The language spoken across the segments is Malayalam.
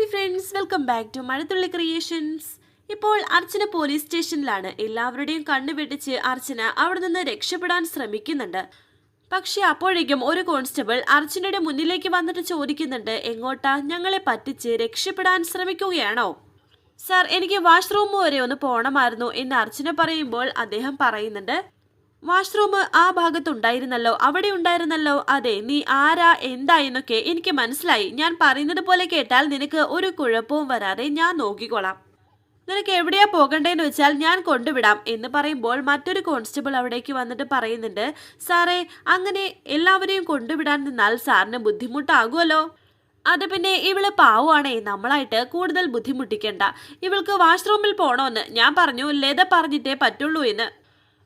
Hi friends welcome back to Mazhathulli creations. ഇപ്പോൾ അർച്ചന പോലീസ് സ്റ്റേഷനിലാണ്. എല്ലാവരുടെയും കണ്ണു വെട്ടിച്ച് അർച്ചന അവിടെ നിന്ന് രക്ഷപ്പെടാൻ ശ്രമിക്കുന്നുണ്ട്. പക്ഷേ അപ്പോഴേക്കും ഒരു കോൺസ്റ്റബിൾ അർച്ചനയുടെ മുന്നിലേക്ക് വന്നിട്ട് ചോദിക്കുന്നുണ്ട് എങ്ങോട്ടാ ഞങ്ങളെ പറ്റിച്ച് രക്ഷപ്പെടാൻ ശ്രമിക്കുകയാണോ? സാർ എനിക്ക് വാഷ്റൂം വരെ ഒന്ന് പോകണമായിരുന്നു എന്ന് അർച്ചന പറയുമ്പോൾ അദ്ദേഹം പറയുന്നുണ്ട് വാഷ്റൂം ആ ഭാഗത്തുണ്ടായിരുന്നല്ലോ അവിടെ ഉണ്ടായിരുന്നല്ലോ. അതെ നീ ആരാ എന്താ എന്നൊക്കെ എനിക്ക് മനസ്സിലായി. ഞാൻ പറയുന്നത് പോലെ കേട്ടാൽ നിനക്ക് ഒരു കുഴപ്പവും വരാതെ ഞാൻ നോക്കിക്കോളാം. നിനക്ക് എവിടെയാ പോകണ്ടേന്ന് വെച്ചാൽ ഞാൻ കൊണ്ടുവിടാം എന്ന് പറയുമ്പോൾ മറ്റൊരു കോൺസ്റ്റബിൾ അവിടേക്ക് വന്നിട്ട് പറയുന്നുണ്ട് സാറേ അങ്ങനെ എല്ലാവരെയും കൊണ്ടുവിടാൻ നിന്നാൽ സാറിന് ബുദ്ധിമുട്ടാകുമല്ലോ? അത് പിന്നെ ഇവൾ പാവുവാണേ നമ്മളായിട്ട് കൂടുതൽ ബുദ്ധിമുട്ടിക്കണ്ട. ഇവൾക്ക് വാഷ്റൂമിൽ പോണോന്ന് ഞാൻ പറഞ്ഞു ലത പറഞ്ഞിട്ടേ പറ്റുള്ളൂ എന്ന്.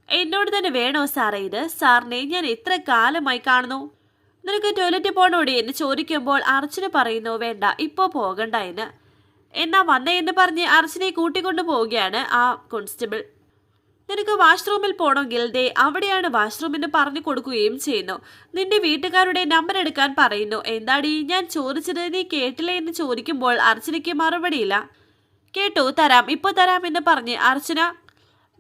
എന്നോട് തന്നെ വേണോ സാറേ ഇത്? സാറിനെ ഞാൻ എത്ര കാലമായി കാണുന്നു? നിനക്ക് ടോയ്ലറ്റിൽ പോണോടി എന്ന് ചോദിക്കുമ്പോൾ അർച്ചന പറയുന്നു വേണ്ട ഇപ്പോൾ പോകണ്ട എന്ന്. എന്നാ വന്നേ എന്ന് പറഞ്ഞ് അർച്ചനെ കൂട്ടിക്കൊണ്ടു പോവുകയാണ് ആ കോൺസ്റ്റബിൾ നിനക്ക് വാഷ്റൂമിൽ പോകണമെങ്കിൽ ദേ അവിടെയാണ് വാഷ്റൂം എന്ന് പറഞ്ഞു കൊടുക്കുകയും ചെയ്യുന്നു. നിന്റെ വീട്ടുകാരുടെ നമ്പർ എടുക്കാൻ പറയുന്നു. എന്താടി ഞാൻ ചോദിച്ചത് നീ കേട്ടില്ലേ എന്ന് ചോദിക്കുമ്പോൾ അർച്ചനയ്ക്ക് മറുപടിയില്ല. കേട്ടോ തരാം ഇപ്പോൾ തരാം എന്ന് പറഞ്ഞ് അർച്ചന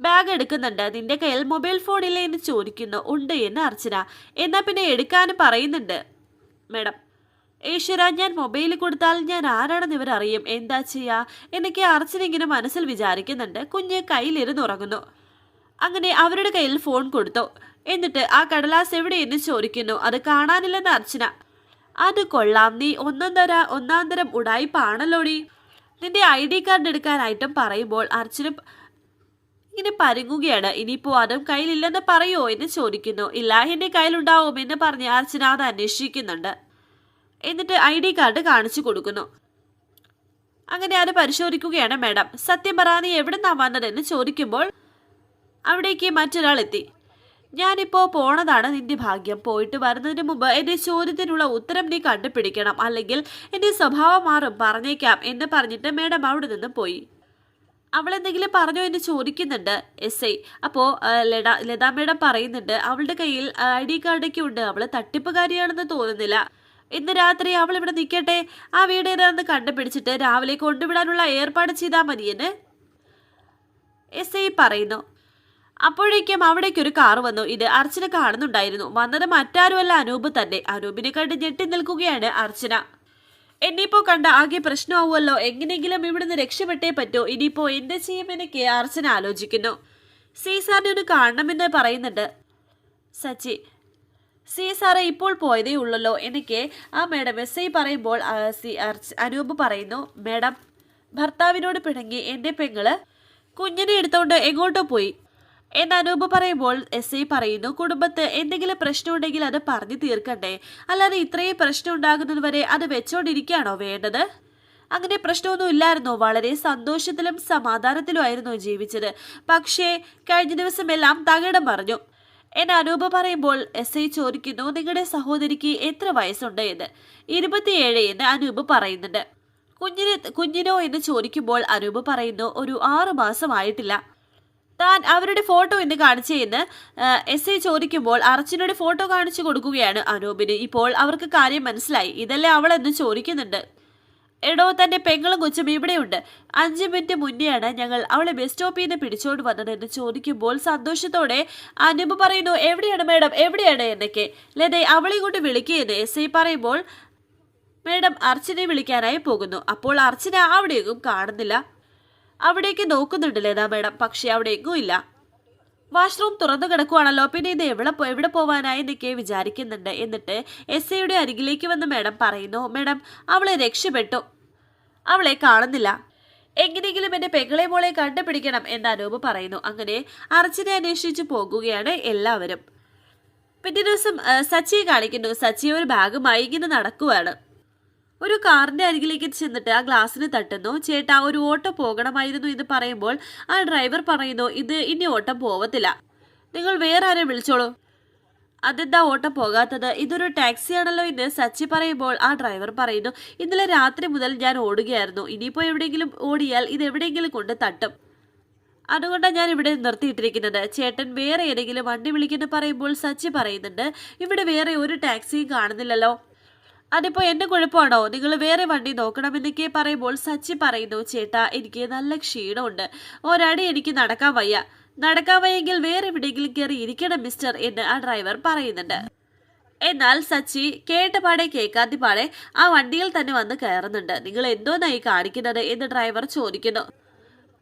ബാഗ് എടുക്കുന്നുണ്ട്. നിന്റെ കയ്യിൽ മൊബൈൽ ഫോണില്ലേ എന്ന് ചോദിക്കുന്നു. ഉണ്ട് എന്ന് അർച്ചന. എന്നാ പിന്നെ എടുക്കാനും പറയുന്നുണ്ട്. മേഡം ഈശ്വര ഞാൻ മൊബൈൽ കൊടുത്താൽ ഞാൻ ആരാണെന്ന് ഇവരറിയും എന്താ ചെയ്യാ? എന്നൊക്കെ അർച്ചന ഇങ്ങനെ മനസ്സിൽ വിചാരിക്കുന്നുണ്ട്. കുഞ്ഞ് കയ്യിലിരുന്നുറങ്ങുന്നു അങ്ങനെ അവരുടെ കയ്യിൽ ഫോൺ കൊടുത്തു. എന്നിട്ട് ആ കടലാസ് എവിടെയെന്ന് ചോദിക്കുന്നു. അത് കാണാനില്ലെന്ന് അർച്ചന. അത് കൊള്ളാം. നീ ഒന്നാം തര ഒന്നാം തരം ഉടായ്പാണല്ലോടി നിന്റെ ഐ ഡി കാർഡ് എടുക്കാനായിട്ടും പറയുമ്പോൾ അർച്ചന ഇങ്ങനെ പരുങ്ങുകയാണ്. ഇനിയിപ്പോ അതും കയ്യിലില്ലെന്ന് പറയോ എന്ന് ചോദിക്കുന്നു. ഇല്ല എന്റെ കയ്യിലുണ്ടാവും എന്ന് പറഞ്ഞ് അർച്ചന അത് അന്വേഷിക്കുന്നുണ്ട്. എന്നിട്ട് ഐ ഡി കാർഡ് കാണിച്ചു കൊടുക്കുന്നു. അങ്ങനെ അത് പരിശോധിക്കുകയാണ് മാഡം. സത്യം പറ നീ എവിടുന്നാ വന്നതെന്ന് ചോദിക്കുമ്പോൾ അവിടേക്ക് മറ്റൊരാൾ എത്തി. ഞാനിപ്പോ പോണതാണ് നിന്റെ ഭാഗ്യം. പോയിട്ട് വരുന്നതിന് മുമ്പ് എന്റെ ചോദ്യത്തിനുള്ള ഉത്തരം നീ കണ്ടുപിടിക്കണം. അല്ലെങ്കിൽ എന്റെ സ്വഭാവം മാറും. പറഞ്ഞേക്കാം എന്ന് പറഞ്ഞിട്ട് മേഡം അവിടെ നിന്ന് പോയി. അവൾ എന്തെങ്കിലും പറഞ്ഞോ എന്ന് ചോദിക്കുന്നുണ്ട് എസ് ഐ. അപ്പോൾ ലത ലതാ മേഡം പറയുന്നുണ്ട് അവളുടെ കയ്യിൽ ഐ ഡി കാർഡൊക്കെ ഉണ്ട്. അവൾ തട്ടിപ്പുകാരിയാണെന്ന് തോന്നുന്നില്ല. ഇന്ന് രാത്രി അവൾ ഇവിടെ നിൽക്കട്ടെ ആ വീട് ഏതാണെന്ന് കണ്ടുപിടിച്ചിട്ട് രാവിലെ കൊണ്ടുവിടാനുള്ള ഏർപ്പാട് ചെയ്താൽ മതിയെന്ന് എസ് ഐ പറയുന്നു. അപ്പോഴേക്കും അവിടേക്ക് ഒരു കാർ വന്നു. ഇത് അർച്ചന കാണുന്നുണ്ടായിരുന്നു. വന്നത് മറ്റാരുമല്ല അനൂപ് തന്നെ. അനൂപിനെ കണ്ട് ഞെട്ടി നിൽക്കുകയാണ് അർച്ചന. എന്നിപ്പോ കണ്ട ആകെ പ്രശ്നമാവുമല്ലോ. എങ്ങനെയെങ്കിലും ഇവിടുന്ന് രക്ഷപ്പെട്ടേ പറ്റോ. ഇനിയിപ്പോ എന്ത് ചെയ്യുമെന്നൊക്കെ അർച്ചന ആലോചിക്കുന്നു. സീസാറിനെ ഒന്ന് കാണണമെന്ന് പറയുന്നുണ്ട്. സച്ചി സി സാറെ ഇപ്പോൾ പോയതേ ഉള്ളല്ലോ എനിക്ക് ആ മേഡം എസ് ഐ പറയുമ്പോൾ സി അനൂപ് പറയുന്നു മേഡം ഭർത്താവിനോട് പിണങ്ങി എന്റെ പെങ്ങൾ കുഞ്ഞിനെ എടുത്തോണ്ട് എങ്ങോട്ടോ പോയി. എന്ന് അനൂപ് പറയുമ്പോൾ എസ് ഐ പറയുന്നു കുടുംബത്ത് എന്തെങ്കിലും പ്രശ്നമുണ്ടെങ്കിൽ അത് പറഞ്ഞു തീർക്കണ്ടേ? അല്ലാതെ ഇത്രയും പ്രശ്നം ഉണ്ടാകുന്നതുവരെ അത് വെച്ചോണ്ടിരിക്കുകയാണോ വേണ്ടത്? അങ്ങനെ പ്രശ്നമൊന്നും ഇല്ലായിരുന്നു. വളരെ സന്തോഷത്തിലും സമാധാനത്തിലുമായിരുന്നു ജീവിച്ചത്. പക്ഷേ കഴിഞ്ഞ ദിവസം എല്ലാം തകിടം പറഞ്ഞു എന്നെ അനൂപ് പറയുമ്പോൾ എസ് ഐ ചോദിക്കുന്നു നിങ്ങളുടെ സഹോദരിക്ക് എത്ര വയസ്സുണ്ട് എന്ന്? ഇരുപത്തിയേഴ് എന്ന് അനൂപ് പറയുന്നുണ്ട്. കുഞ്ഞിന് കുഞ്ഞിനോ? എന്ന് ചോദിക്കുമ്പോൾ അനൂപ് പറയുന്നു ഒരു ആറു മാസമായിട്ടില്ല താൻ അവരുടെ ഫോട്ടോ ഇന്ന് കാണിച്ചെന്ന് എസ് ഐ ചോദിക്കുമ്പോൾ അർച്ചനയുടെ ഫോട്ടോ കാണിച്ചു കൊടുക്കുകയാണ് അനൂപിന്. ഇപ്പോൾ അവർക്ക് കാര്യം മനസ്സിലായി. ഇതല്ലേ അവളെന്ന് ചോദിക്കുന്നുണ്ട്. എടോ തന്റെ പെങ്ങളും കൊച്ചും ഇവിടെയുണ്ട്. അഞ്ചു മിനിറ്റ് മുന്നെയാണ് ഞങ്ങൾ അവളെ ബസ് സ്റ്റോപ്പിൽ നിന്ന് പിടിച്ചോണ്ട് വന്നതെന്ന് ചോദിക്കുമ്പോൾ സന്തോഷത്തോടെ അനൂപ് പറയുന്നു എവിടെയാണ് മേഡം? എവിടെയാണ്? എന്നൊക്കെ. ലതെ അവളെ കൊണ്ട് വിളിക്കുകയെന്ന് എസ് ഐ പറയുമ്പോൾ മേഡം അർച്ചനെ വിളിക്കാനായി പോകുന്നു. അപ്പോൾ അർച്ചന അവിടെയൊന്നും കാണുന്നില്ല. അവിടേക്ക് നോക്കുന്നുണ്ട് ലതാ മേഡം. പക്ഷെ അവിടെ എങ്ങും ഇല്ല. വാഷ്റൂം തുറന്നു കിടക്കുവാണല്ലോ. പിന്നെ ഇത് എവിടെ എവിടെ പോവാനായി എന്നൊക്കെ വിചാരിക്കുന്നുണ്ട്. എന്നിട്ട് എസ് ഐയുടെ അരികിലേക്ക് വന്ന് മേഡം പറയുന്നു മേഡം അവളെ രക്ഷപ്പെട്ടു. അവളെ കാണുന്നില്ല. എങ്ങനെയെങ്കിലും എന്റെ പെങ്ങളെ മോളെ കണ്ടുപിടിക്കണം എന്ന് അനൂപ് പറയുന്നു. അങ്ങനെ അർച്ചനെ അന്വേഷിച്ച് പോകുകയാണ് എല്ലാവരും. പിറ്റേ ദിവസം സച്ചിയെ കാണിക്കുന്നു. സച്ചി ഒരു ബാഗുമായി ഇങ്ങനെ നടക്കുവാണ്. ഒരു കാറിന്റെ അരികിലേക്ക് ചെന്നിട്ട് ആ ഗ്ലാസ്സിന് തട്ടുന്നു. ചേട്ടാ ഒരു ഓട്ടോ പോകണമായിരുന്നു എന്ന് പറയുമ്പോൾ ആ ഡ്രൈവർ പറയുന്നു ഇത് ഇനി ഓട്ടം പോവത്തില്ല. നിങ്ങൾ വേറെ ആരെ വിളിച്ചോളൂ? അതെന്താ ഓട്ടം പോകാത്തത്? ഇതൊരു ടാക്സിയാണല്ലോ എന്ന് സച്ചി പറയുമ്പോൾ ആ ഡ്രൈവർ പറയുന്നു ഇന്നലെ രാത്രി മുതൽ ഞാൻ ഓടുകയായിരുന്നു. ഇനിയിപ്പോൾ എവിടെയെങ്കിലും ഓടിയാൽ ഇത് എവിടെയെങ്കിലും കൊണ്ട് തട്ടും. അതുകൊണ്ടാണ് ഞാൻ ഇവിടെ നിർത്തിയിട്ടിരിക്കുന്നത്. ചേട്ടൻ വേറെ ഏതെങ്കിലും വണ്ടി വിളിക്കുന്നു പറയുമ്പോൾ സച്ചി പറയുന്നുണ്ട് ഇവിടെ വേറെ ഒരു ടാക്സിയും കാണുന്നില്ലല്ലോ. അതിപ്പോ എന്റെ കുഴപ്പമാണോ? നിങ്ങൾ വേറെ വണ്ടി നോക്കണമെന്നൊക്കെ പറയുമ്പോൾ സച്ചി പറയുന്നു ചേട്ടാ എനിക്ക് നല്ല ക്ഷീണമുണ്ട്. ഒരടി എനിക്ക് നടക്കാൻ വയ്യ. നടക്കാൻ വയ്യെങ്കിൽ വേറെ എവിടെയെങ്കിലും കയറി ഇരിക്കണം മിസ്റ്റർ എന്ന് ആ ഡ്രൈവർ പറയുന്നുണ്ട്. എന്നാൽ സച്ചി കേട്ട പാടെ കേൾക്കാത്ത പാടെ ആ വണ്ടിയിൽ തന്നെ വന്ന് കയറുന്നുണ്ട്. നിങ്ങൾ എന്തോന്നായി കാണിക്കുന്നത്? എന്ന് ഡ്രൈവർ ചോദിക്കുന്നു.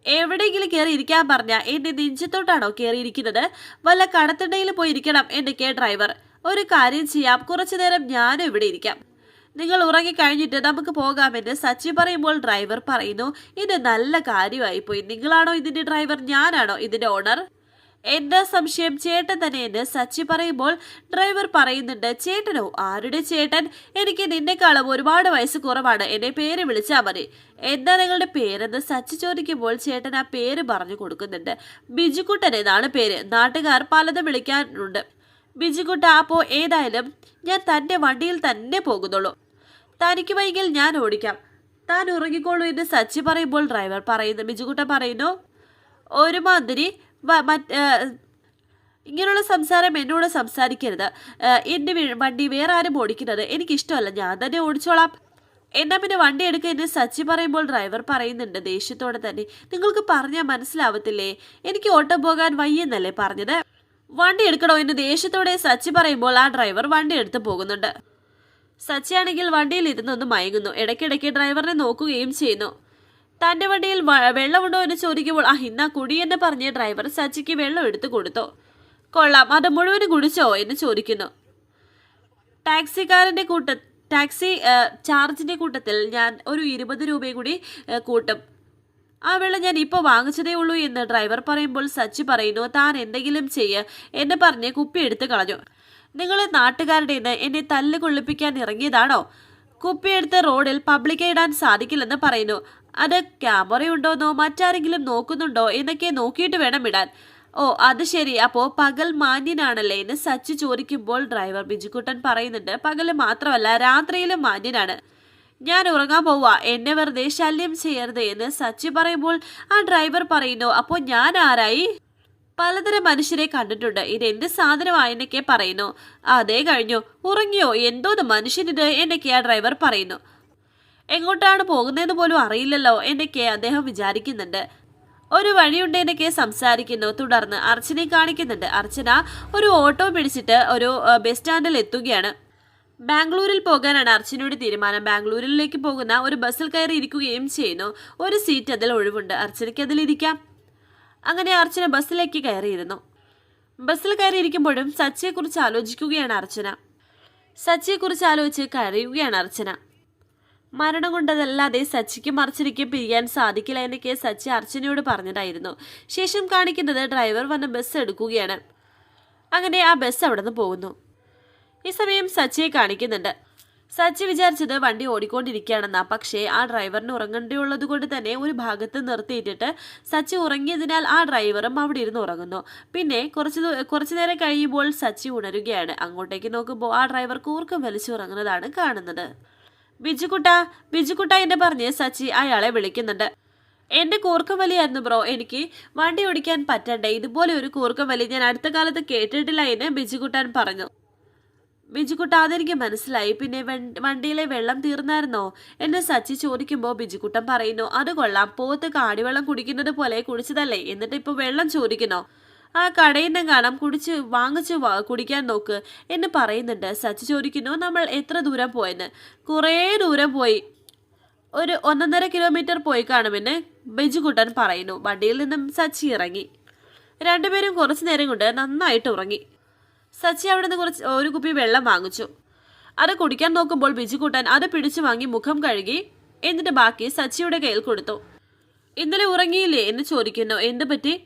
എവിടെയെങ്കിലും കയറി ഇരിക്കാൻ പറഞ്ഞ എന്റെ നെഞ്ചത്തോട്ടാണോ കയറിയിരിക്കുന്നത് വല്ല കടത്തിണ്ടയിൽ പോയിരിക്കണം എന്നൊക്കെ ഡ്രൈവർ. ഒരു കാര്യം ചെയ്യാം. കുറച്ചു നേരം ഞാനും ഇവിടെ ഇരിക്കാം. നിങ്ങൾ ഉറങ്ങിക്കഴിഞ്ഞിട്ട് നമുക്ക് പോകാമെന്ന് സച്ചി പറയുമ്പോൾ ഡ്രൈവർ പറയുന്നു ഇത് നല്ല കാര്യമായി പോയി നിങ്ങളാണോ ഇതിന്റെ ഡ്രൈവർ? ഞാനാണോ ഇതിന്റെ ഓണർ? എന്താ സംശയം? ചേട്ടൻ തന്നെ എന്ന് സച്ചി പറയുമ്പോൾ ഡ്രൈവർ പറയുന്നുണ്ട് ചേട്ടനോ? ആരുടെ ചേട്ടൻ? എനിക്ക് നിന്നെക്കാളും ഒരുപാട് വയസ്സ് കുറവാണ്. എന്നെ പേര് വിളിച്ചാൽ മതി. എന്താ നിങ്ങളുടെ പേരെന്ന് സച്ചി ചോദിക്കുമ്പോൾ ചേട്ടൻ ആ പേര് പറഞ്ഞു കൊടുക്കുന്നുണ്ട്. ബിജുക്കുട്ടൻ എന്നാണ് പേര്. നാട്ടുകാർ പലതും വിളിക്കാറുണ്ട്. ബിജുക്കുട്ട അപ്പോ ഏതായാലും ഞാൻ തന്റെ വണ്ടിയിൽ തന്നെ പോകുന്നുള്ളൂ. തനിക്ക് വൈകിൽ ഞാൻ ഓടിക്കാം. താൻ ഉറങ്ങിക്കോളൂ എന്ന് സച്ചി പറയുമ്പോൾ ഡ്രൈവർ പറയുന്നു. ബിജുകുട്ടൻ പറയുന്നു ഒരുമാതിരി ഇങ്ങനെയുള്ള സംസാരം എന്നോട് സംസാരിക്കരുത്. എന്റെ വണ്ടി വേറെ ആരും ഓടിക്കുന്നത് എനിക്കിഷ്ടമല്ല. ഞാൻ തന്നെ ഓടിച്ചോളാം. എന്നാ പിന്നെ വണ്ടി എടുക്കുക എന്ന് സച്ചി പറയുമ്പോൾ ഡ്രൈവർ പറയുന്നുണ്ട്. ദേഷ്യത്തോടെ തന്നെ നിങ്ങൾക്ക് പറഞ്ഞാൽ മനസ്സിലാവത്തില്ലേ? എനിക്ക് ഓട്ടം പോകാൻ വയ്യെന്നല്ലേ പറഞ്ഞത്. വണ്ടി എടുക്കണോ എന്ന് ദേഷ്യത്തോടെ സച്ചി പറയുമ്പോൾ ആ ഡ്രൈവർ വണ്ടി എടുത്ത് പോകുന്നുണ്ട്. സച്ചിയാണെങ്കിൽ വണ്ടിയിൽ ഇരുന്നൊന്ന് മയങ്ങുന്നു. ഇടയ്ക്കിടയ്ക്ക് ഡ്രൈവറിനെ നോക്കുകയും ചെയ്യുന്നു. തന്റെ വണ്ടിയിൽ വെള്ളമുണ്ടോ എന്ന് ചോദിക്കുമ്പോൾ ആ ഇന്ന കുടി എന്ന് പറഞ്ഞ് ഡ്രൈവർ സച്ചിക്ക് വെള്ളം എടുത്തു കൊടുത്തു. കൊള്ളാം അത് മുഴുവനും കുടിച്ചോ എന്ന് ചോദിക്കുന്നു. ടാക്സിക്കാരന്റെ കൂട്ട ടാക്സി ചാർജിന്റെ കൂട്ടത്തിൽ ഞാൻ ഒരു ഇരുപത് രൂപയും കൂടി കൂട്ടും. ആ വെള്ളം ഞാൻ ഇപ്പോൾ വാങ്ങിച്ചതേ ഉള്ളൂ എന്ന് ഡ്രൈവർ പറയുമ്പോൾ സച്ചി പറയുന്നു താൻ എന്തെങ്കിലും ചെയ്യുക എന്ന് പറഞ്ഞ് കുപ്പി എടുത്ത് കളഞ്ഞു. നിങ്ങൾ നാട്ടുകാരുടെ നിന്ന് എന്നെ തല്ലുകൊള്ളിപ്പിക്കാൻ ഇറങ്ങിയതാണോ? കുപ്പിയെടുത്ത് റോഡിൽ പബ്ലിക് ഇടാൻ സാധിക്കില്ലെന്ന് പറയുന്നു. അത് ക്യാമറയുണ്ടോന്നോ മറ്റാരെങ്കിലും നോക്കുന്നുണ്ടോ എന്നൊക്കെ നോക്കിയിട്ട് വേണം ഇടാൻ. ഓ അത് ശരി. അപ്പോ പകൽ മാന്യനാണല്ലേ എന്ന് സച്ച് ചോദിക്കുമ്പോൾ ഡ്രൈവർ ബിജുക്കുട്ടൻ പറയുന്നുണ്ട്. പകൽ മാത്രമല്ല രാത്രിയിലും മാന്യനാണ്. ഞാൻ ഉറങ്ങാൻ പോവാ. എന്നെ വെറുതെ ശല്യം ചെയ്യരുത് എന്ന് സച്ചി പറയുമ്പോൾ ആ ഡ്രൈവർ പറയുന്നു. അപ്പോൾ ഞാൻ ആരായി? പലതരം മനുഷ്യരെ കണ്ടിട്ടുണ്ട്. ഇത് എന്ത് സാധനമായെന്നൊക്കെ പറയുന്നു. അതേ കഴിഞ്ഞു. ഉറങ്ങിയോ? എന്തോന്ന് മനുഷ്യനിത് എന്നൊക്കെ ആ ഡ്രൈവർ പറയുന്നു. എങ്ങോട്ടാണ് പോകുന്നതെന്ന് പോലും അറിയില്ലല്ലോ എന്നൊക്കെ അദ്ദേഹം വിചാരിക്കുന്നുണ്ട്. ഒരു വഴിയുണ്ട് എന്നൊക്കെ സംസാരിക്കുന്നു. തുടർന്ന് അർച്ചനെ കാണിക്കുന്നുണ്ട്. അർച്ചന ഒരു ഓട്ടോ പിടിച്ചിട്ട് ഒരു ബസ് സ്റ്റാൻഡിൽ എത്തുകയാണ്. ബാംഗ്ലൂരിൽ പോകാനാണ് അർച്ചനയുടെ തീരുമാനം. ബാംഗ്ലൂരിലേക്ക് പോകുന്ന ഒരു ബസ്സിൽ കയറി ഇരിക്കുകയും ചെയ്യുന്നു. ഒരു സീറ്റ് അതിൽ ഒഴിവുണ്ട്. അർച്ചനയ്ക്ക് അതിലിരിക്കാം. അങ്ങനെ അർച്ചന ബസ്സിലേക്ക് കയറിയിരുന്നു. ബസ്സിൽ കയറിയിരിക്കുമ്പോഴും സച്ചിയെക്കുറിച്ച് ആലോചിക്കുകയാണ് അർച്ചന. സച്ചിയെക്കുറിച്ച് ആലോചിച്ച് കരയുകയാണ് അർച്ചന. മരണം കൊണ്ടതല്ലാതെ സച്ചിക്കും അർച്ചനയ്ക്കും പിരിയാൻ സാധിക്കില്ല എന്നൊക്കെ സച്ചി അർച്ചനയോട് പറഞ്ഞിട്ടായിരുന്നു. ശേഷം കാണിക്കുന്നത് ഡ്രൈവർ വന്ന് ബസ് എടുക്കുകയാണ്. അങ്ങനെ ആ ബസ് അവിടെ നിന്ന് പോകുന്നു. ഈ സമയം സച്ചിയെ കാണിക്കുന്നുണ്ട്. സച്ചി വിചാരിച്ചത് വണ്ടി ഓടിക്കൊണ്ടിരിക്കുകയാണെന്നാ. പക്ഷേ ആ ഡ്രൈവറിന് ഉറങ്ങേണ്ടിയുള്ളത് കൊണ്ട് തന്നെ ഒരു ഭാഗത്ത് നിർത്തിയിട്ടിട്ട് സച്ചി ഉറങ്ങിയതിനാൽ ആ ഡ്രൈവറും അവിടെ ഇരുന്ന് ഉറങ്ങുന്നു. പിന്നെ കുറച്ച് കുറച്ച് നേരം കഴിയുമ്പോൾ സച്ചി ഉണരുകയാണ്. അങ്ങോട്ടേക്ക് നോക്കുമ്പോൾ ആ ഡ്രൈവർ കൂർക്കം വലിച്ചുറങ്ങുന്നതാണ് കാണുന്നത്. ബിജുക്കുട്ട ബിജുക്കുട്ട എന്ന് പറഞ്ഞ് സച്ചി അയാളെ വിളിക്കുന്നുണ്ട്. എന്റെ കൂർക്കം വലിയായിരുന്നു ബ്രോ. എനിക്ക് വണ്ടി ഓടിക്കാൻ പറ്റണ്ടേ? ഇതുപോലെ ഒരു കൂർക്കം വലി ഞാൻ അടുത്ത കാലത്ത് കേട്ടിട്ടില്ല എന്ന് ബിജുക്കുട്ടാൻ പറഞ്ഞു. ബിജുക്കുട്ട അതെനിക്ക് മനസ്സിലായി. പിന്നെ വണ്ടിയിലെ വെള്ളം തീർന്നായിരുന്നോ? എന്ന് സച്ചി ചോദിക്കുമ്പോൾ ബിജുക്കുട്ടൻ പറയുന്നു അത് കൊള്ളാം. പോത്ത് കാടിവെള്ളം കുടിക്കുന്നത് പോലെ കുടിച്ചതല്ലേ? എന്നിട്ട് ഇപ്പോൾ വെള്ളം ചോദിക്കണോ ആ കടയിൽ നിന്ന് കാണാം കുടിച്ച് വാങ്ങിച്ച് കുടിക്കാൻ നോക്ക്. എന്ന് പറയുന്നുണ്ട്. സച്ചി ചോദിക്കുന്നു നമ്മൾ എത്ര ദൂരം പോയെന്ന്? കുറേ ദൂരം പോയി. ഒരു ഒന്നൊന്നര കിലോമീറ്റർ പോയി കാണുമെന്ന് ബിജുക്കുട്ടൻ പറയുന്നു. വണ്ടിയിൽ നിന്നും സച്ചി ഇറങ്ങി. രണ്ടുപേരും കുറച്ചു നേരം കൊണ്ട് നന്നായിട്ട് ഉറങ്ങി. സച്ചി അവിടെ നിന്ന് കുറച്ച് ഒരു കുപ്പി വെള്ളം വാങ്ങിച്ചു. അത് കുടിക്കാൻ നോക്കുമ്പോൾ ബിജുക്കുട്ടൻ അത് പിടിച്ചു വാങ്ങി മുഖം കഴുകി എന്നിട്ട് ബാക്കി സച്ചിയുടെ കയ്യിൽ കൊടുത്തു. ഇന്നലെ ഉറങ്ങിയില്ലേ? എന്ന് ചോദിക്കുന്നു. എന്ത് പറ്റി?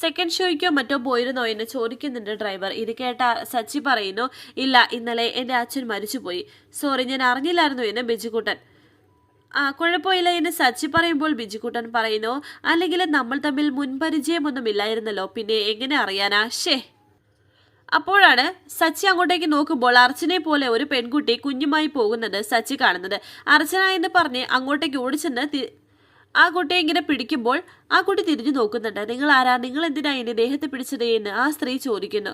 സെക്കൻഡ് ഷോയ്ക്കോ മറ്റോ പോയിരുന്നോ? എന്ന് ചോദിക്കുന്നുണ്ട് ഡ്രൈവർ. ഇത് കേട്ട സച്ചി പറയുന്നു ഇല്ല ഇന്നലെ എന്റെ അച്ഛൻ മരിച്ചുപോയി. സോറി ഞാൻ അറിഞ്ഞില്ലായിരുന്നു എന്ന് ബിജുക്കുട്ടൻ ആ കുഴപ്പമില്ല എന്ന് സച്ചി പറയുമ്പോൾ ബിജുക്കുട്ടൻ പറയുന്നു. അല്ലെങ്കിൽ നമ്മൾ തമ്മിൽ മുൻപരിചയമൊന്നുമില്ലായിരുന്നല്ലോ പിന്നെ എങ്ങനെ അറിയാനാ? ഷേ അപ്പോഴാണ് സച്ചി അങ്ങോട്ടേക്ക് നോക്കുമ്പോൾ അർച്ചനെ പോലെ ഒരു പെൺകുട്ടി കുഞ്ഞുമായി പോകുന്നത് സച്ചി കാണുന്നത്. അർച്ചന എന്ന് പറഞ്ഞ് അങ്ങോട്ടേക്ക് ഓടിച്ചെന്ന് ആ കുട്ടിയെ ഇങ്ങനെ പിടിക്കുമ്പോൾ ആ കുട്ടി തിരിഞ്ഞു നോക്കുന്നുണ്ട്. നിങ്ങൾ ആരാ? നിങ്ങൾ എന്തിനാ എന്റെ ദേഹത്തെ പിടിച്ചത്? എന്ന് ആ സ്ത്രീ ചോദിക്കുന്നു.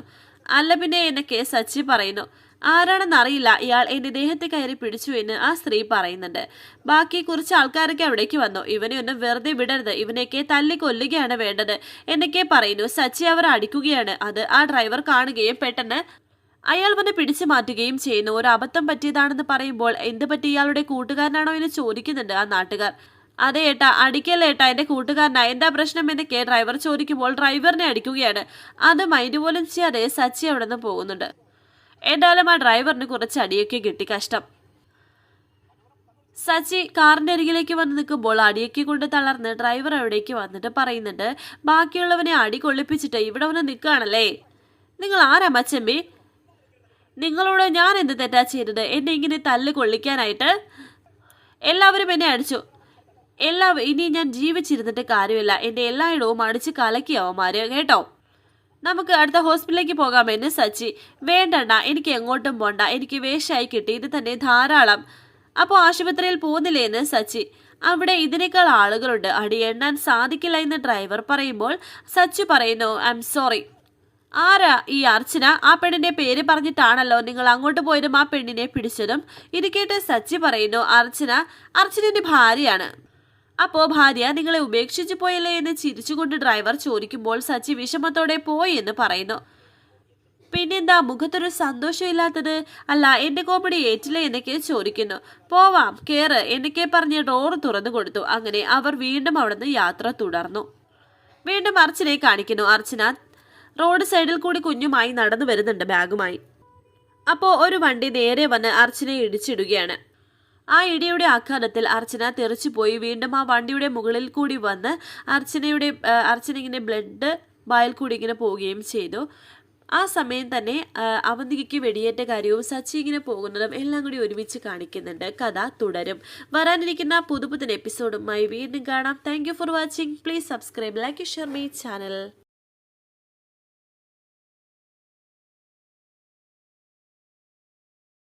അല്ല പിന്നെ എന്നൊക്കെ സച്ചി പറയുന്നു. ആരാണെന്ന് അറിയില്ല. ഇയാൾ എന്റെ ദേഹത്തെ കയറി പിടിച്ചു എന്ന് ആ സ്ത്രീ പറയുന്നുണ്ട്. ബാക്കി കുറച്ച് ആൾക്കാരൊക്കെ അവിടേക്ക് വന്നു. ഇവനെ ഒന്ന് വെറുതെ വിടരുത്. ഇവനെയൊക്കെ തല്ലി കൊല്ലുകയാണ് വേണ്ടത് എന്നൊക്കെ പറയുന്നു. സച്ചി അവർ അടിക്കുകയാണ്. അത് ആ ഡ്രൈവർ കാണുകയും പെട്ടെന്ന് അയാൾ വന്ന് പിടിച്ചു മാറ്റുകയും ചെയ്യുന്നു. ഒരു അബദ്ധം പറ്റിയതാണെന്ന് പറയുമ്പോൾ എന്ത് പറ്റി ഇയാളുടെ കൂട്ടുകാരനാണോ എന്ന് ചോദിക്കുന്നുണ്ട് ആ നാട്ടുകാർ. അതെ ഏട്ടാ അടിക്കല്ലേ ഏട്ടാ എന്റെ കൂട്ടുകാരനാ എന്താ പ്രശ്നം എന്നൊക്കെ ഡ്രൈവർ ചോദിക്കുമ്പോൾ ഡ്രൈവറിനെ അടിക്കുകയാണ്. അത് മൈൻഡ് പോലും ചെയ്യാതെ സച്ചി അവിടെ നിന്ന് പോകുന്നുണ്ട്. എന്തായാലും ആ ഡ്രൈവറിന് കുറച്ച് അടിയൊക്കെ കിട്ടി കഷ്ടം. സച്ചി കാറിന്റെ അരികിലേക്ക് വന്ന് നിൽക്കുമ്പോൾ അടിയൊക്കെ കൊണ്ട് തളർന്ന് ഡ്രൈവർ അവിടേക്ക് വന്നിട്ട് പറയുന്നുണ്ട് ബാക്കിയുള്ളവനെ അടി കൊള്ളിപ്പിച്ചിട്ട് ഇവിടെ വന്ന് നിൽക്കുകയാണല്ലേ? നിങ്ങൾ ആരാ മച്ചമ്പി നിങ്ങളോട് ഞാൻ എന്ത് തെറ്റാ ചെയ്തത്? എന്നെ ഇങ്ങനെ തല്ല് കൊള്ളിക്കാനായിട്ട്? എല്ലാവരും എന്നെ അടിച്ചു. എല്ലാ ഇനി ഞാൻ ജീവിച്ചിരുന്നിട്ട് കാര്യമില്ല. എന്റെ എല്ലായിടവും അടിച്ച് കലക്കി അവന്മാര് കേട്ടോ? നമുക്ക് അടുത്ത ഹോസ്പിറ്റലിലേക്ക് പോകാമെന്ന് സച്ചി വേണ്ടണ്ട എനിക്ക് എങ്ങോട്ടും പോണ്ട. എനിക്ക് കിട്ടി. ഇത് തന്നെ ധാരാളം. അപ്പോൾ ആശുപത്രിയിൽ പോകുന്നില്ലേ എന്ന് സച്ചി? അവിടെ ഇതിനേക്കാൾ ആളുകളുണ്ട്. അടി എണ്ണാൻ സാധിക്കില്ല എന്ന് ഡ്രൈവർ പറയുമ്പോൾ സച്ചു പറയുന്നു ഐ എം സോറി ആരാ ഈ അർച്ചന? ആ പെണ്ണിന്റെ പേര് പറഞ്ഞിട്ടാണല്ലോ നിങ്ങൾ അങ്ങോട്ട് പോയതും ആ പെണ്ണിനെ പിടിച്ചതും? ഇത് കേട്ട് സച്ചി പറയുന്നു അർച്ചന അർച്ചനന്റെ ഭാര്യയാണ്. അപ്പോ ഭാര്യ നിങ്ങളെ ഉപേക്ഷിച്ചു പോയല്ലേ എന്ന് ചിരിച്ചുകൊണ്ട് ഡ്രൈവർ ചോദിക്കുമ്പോൾ സച്ചി വിഷമത്തോടെ പോയി എന്ന് പറയുന്നു. പിന്നെന്താ മുഖത്തൊരു സന്തോഷമില്ലാത്തത്? അല്ല എന്റെ കോമഡി ഏറ്റില്ല എന്നൊക്കെ ചോദിക്കുന്നു. പോവാം കേറ് എന്നൊക്കെ പറഞ്ഞ് ഡോർ തുറന്നു കൊടുത്തു. അങ്ങനെ അവർ വീണ്ടും അവിടുന്ന് യാത്ര തുടർന്നു. വീണ്ടും അർച്ചനെ കാണിക്കുന്നു. അർച്ചന റോഡ് സൈഡിൽ കൂടി കുഞ്ഞുമായി നടന്നു വരുന്നുണ്ട് ബാഗുമായി. അപ്പോൾ ഒരു വണ്ടി നേരെ വന്ന് അർച്ചനെ ഇടിച്ചിടുകയാണ്. ആ ഇടിയുടെ ആഘാതത്തിൽ അർച്ചന തെറിച്ചുപോയി. വീണ്ടും ആ വണ്ടിയുടെ മുകളിൽ കൂടി വന്ന് അർച്ചനയുടെ അർച്ചന ഇങ്ങനെ ബ്ലഡ് വായിൽ കൂടി ഇങ്ങനെ പോവുകയും ചെയ്തു. ആ സമയം തന്നെ അവന്തികയ്ക്ക് വെടിയേറ്റ കാര്യവും സച്ചി ഇങ്ങനെ പോകുന്നതും എല്ലാം കൂടി ഒരുമിച്ച് കാണിക്കുന്നുണ്ട്. കഥ തുടരും. വരാനിരിക്കുന്ന പുതുപുത്തൻ എപ്പിസോഡുമായി വീണ്ടും കാണാം. Thank for watching please subscribe like share my channel